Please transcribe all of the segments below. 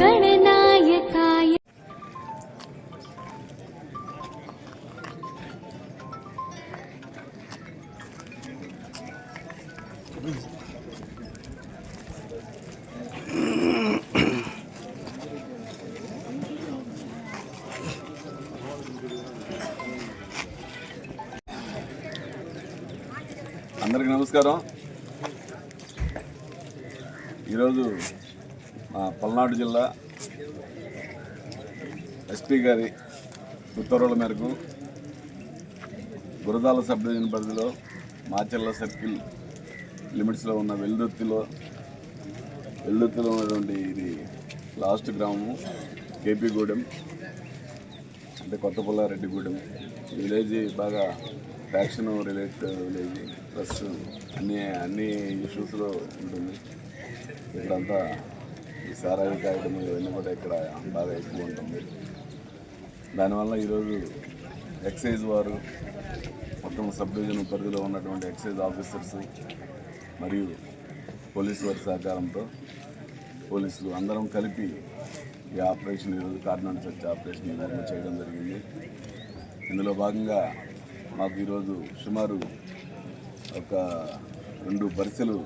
గణనాయకాయ అందరికి నమస్కారం. ఈరోజు మా పల్నాడు జిల్లా ఎస్పీ గారి ఉత్తర్వుల మేరకు గురదాల సబ్ డివిజన్ పరిధిలో మాచెల్ల సర్కిల్ లిమిట్స్లో ఉన్న వెల్దుర్తిలో వెల్దుర్తిలో ఉన్నటువంటి ఇది లాస్ట్ గ్రామము కేపీగూడెం అంటే కొత్త పుల్లారెడ్డిగూడెం విలేజ్ బాగా ఫ్యాక్షన్ రిలేట్ విలేజ్ ప్లస్ అన్ని అన్ని ఇష్యూస్లో ఉంటుంది. ఇక్కడంతా ఈ సారాయి కాయడం ఇవన్నీ కూడా ఇక్కడ బాగా ఎక్కువ ఉంటుంది. దానివల్ల ఈరోజు ఎక్సైజ్ వారు మొత్తం సబ్ డివిజన్ పరిధిలో ఉన్నటువంటి ఎక్సైజ్ ఆఫీసర్స్ మరియు పోలీసు వారి సహకారంతో పోలీసులు అందరం కలిపి ఈ ఆపరేషన్ ఈరోజు కాకినాడ చర్చ ఆపరేషన్ నిర్వహణ చేయడం జరిగింది. ఇందులో భాగంగా మాకు ఈరోజు సుమారు ఒక రెండు బరిసెలు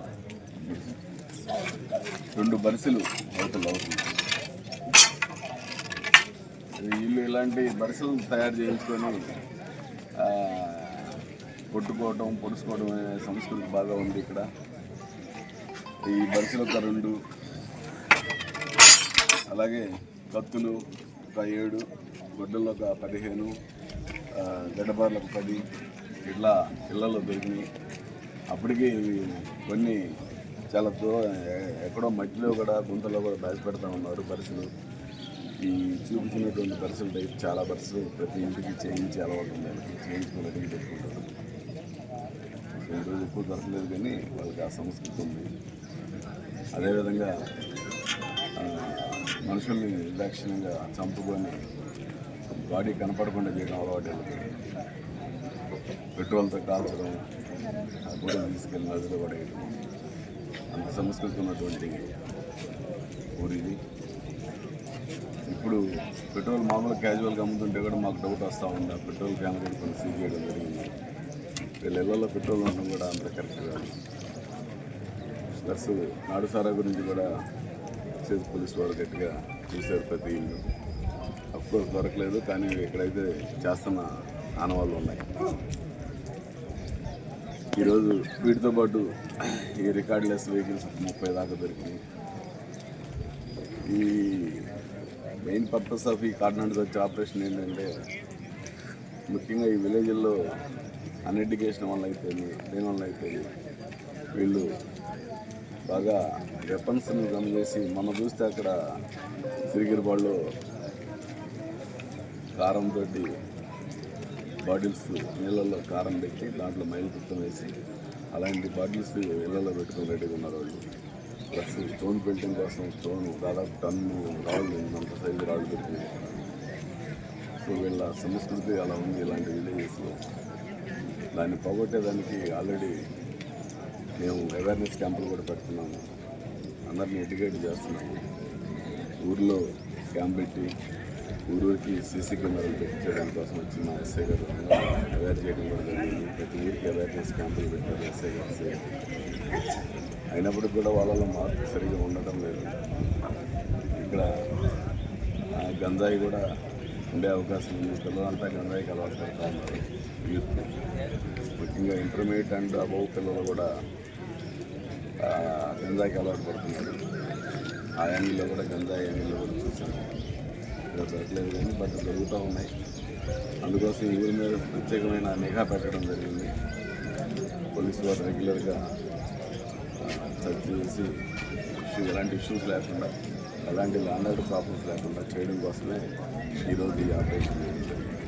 రెండు బరిసెలు అవతల అవుతుంది వీళ్ళు ఇలాంటి బరిసెలను తయారు చేయించుకొని కొట్టుకోవటం పొడుచుకోవడం అనే సంస్కృతి బాగా ఉంది ఇక్కడ. ఈ బరిసెలు ఒక రెండు అలాగే కత్తులు ఒక ఏడు గొడ్డలు ఒక పదిహేను ఆ, గడ్డబార్లు ఒక పది ఇట్లా పిల్లలు దొరికినాయి. అప్పటికి ఇవి కొన్ని చాలా దూరం ఎక్కడో మట్టిలో కూడా గుంతలో కూడా దాచిపెడతా ఉన్నారు పరిస్థితులు ఈ చూపించినటువంటి పరిస్థితులు టైప్ చాలా పరిస్థితులు ప్రతి ఇంటికి చేయించి అలవాటు ఉంది. వాళ్ళకి చేయించుకుని అడిగి పెట్టుకుంటారు సో ఈరోజు ఎక్కువ దొరకలేదు కానీ వాళ్ళకి ఆ సంస్కృతి ఉంది. అదేవిధంగా మనుషుల్ని నిర్దాక్షిణ్యంగా చంపుకొని బాడీ కనపడకుండా చేయడం అలవాటు వీళ్ళకి. పెట్రోల్తో కాల్చడం ఆ కూడా తీసుకెళ్ళి నదిలో పడేయడం. అంత సంస్కృతి ఉన్నటువంటి ఊరు ఇప్పుడు పెట్రోల్ మామూలు క్యాజువల్గా అమ్ముతుంటే కూడా మాకు డౌట్ వస్తూ ఉంది. ఆ పెట్రోల్ క్యాన్ కూడా కొన్ని సీజ్ చేయడం జరిగింది. వీళ్ళెళ్ళలో పెట్రోల్ ఉండడం కూడా అంత కరెక్ట్ కాదు. ప్లస్ నాడుసారా గురించి కూడా చేసి పోలీస్ వారు గట్టిగా చూశారు ప్రతి ఇల్లు. అఫ్కోర్స్ దొరకలేదు కానీ ఇక్కడైతే చేస్తున్న ఆనవాళ్ళు ఉన్నాయి. ఈరోజు వీటితో పాటు ఈ రికార్డ్లెస్ వెహికల్స్ ముప్పై దాకా దొరికినాయి. ఈ మెయిన్ పర్పస్ ఆఫ్ ఈ కాకినాడ వచ్చే ఆపరేషన్ ఏంటంటే ముఖ్యంగా ఈ విలేజ్ల్లో అన్ఎడ్యుకేషన్ వల్ల అయిపోయింది దేని వల్ల అయిపోయింది వీళ్ళు బాగా వెపన్స్ని జమ చేసి మనం చూస్తే అక్కడ సిరిగిరిబాళ్ళు కారంతో బాటిల్స్ నీళ్ళల్లో కారం పెట్టి దాంట్లో మైలుపుత్తం వేసి అలాంటి బాటిల్స్ ఇళ్ళల్లో పెట్టుకుని రెడీగా ఉన్నారు వాళ్ళు. ప్లస్ స్టోన్ పెయింటింగ్ కోసం స్టోన్ దాదాపు టన్ను రాళ్ళు అంత సైజు రాళ్ళు పెట్టి. సో వీళ్ళ సంస్కృతి అలా ఉంది ఇలాంటి విలేజెస్లో. దాన్ని పోగొట్టేదానికి ఆల్రెడీ మేము అవేర్నెస్ క్యాంపులు కూడా పెడుతున్నాము అందరిని ఎడ్యుకేట్ చేస్తున్నాము. ఊర్లో క్యాంప్ పెట్టి ఊరూరికి సీసీ కెమెరాలు చేయడం కోసం వచ్చిన ఎస్ఐ గారు అవేర్ చేయడం కూడా జరిగింది. ప్రతి ఊరికి అవేర్నెస్ క్యాంపులు పెట్టారు ఎస్ఐ గారు అయినప్పటికి అయినప్పటికీ కూడా వాళ్ళలో మార్పు సరిగా ఉండటం లేదు. ఇక్కడ గంజాయి కూడా ఉండే అవకాశం ఉంది. పిల్లలంతా గంజాయికి అలవాటు పడుతూ ఉన్నారు. యూత్. ముఖ్యంగా ఇంటర్మీడియట్ అండ్ అబౌవ్ పిల్లలు కూడా గంజాయికి అలవాటు పడుతున్నారు. ఆ యాంగిల్లో కూడా గంజాయి యాంగిల్లో కూడా చూసాను ఇక్కడ దొరకలేదు కానీ బట్ దొరుకుతూ ఉన్నాయి. అందుకోసం ఈ ఊరి మీద ప్రత్యేకమైన నిఘా పెట్టడం జరిగింది. పోలీసు వారు రెగ్యులర్గా సెర్చ్ చేసి ఎలాంటి ఇష్యూస్ లేకుండా ఎలాంటి ల్యాండ్ ప్రాబ్లమ్స్ లేకుండా చేయడం కోసమే ఈరోజు ఈ ఆపరేషన్ చేయడం జరిగింది.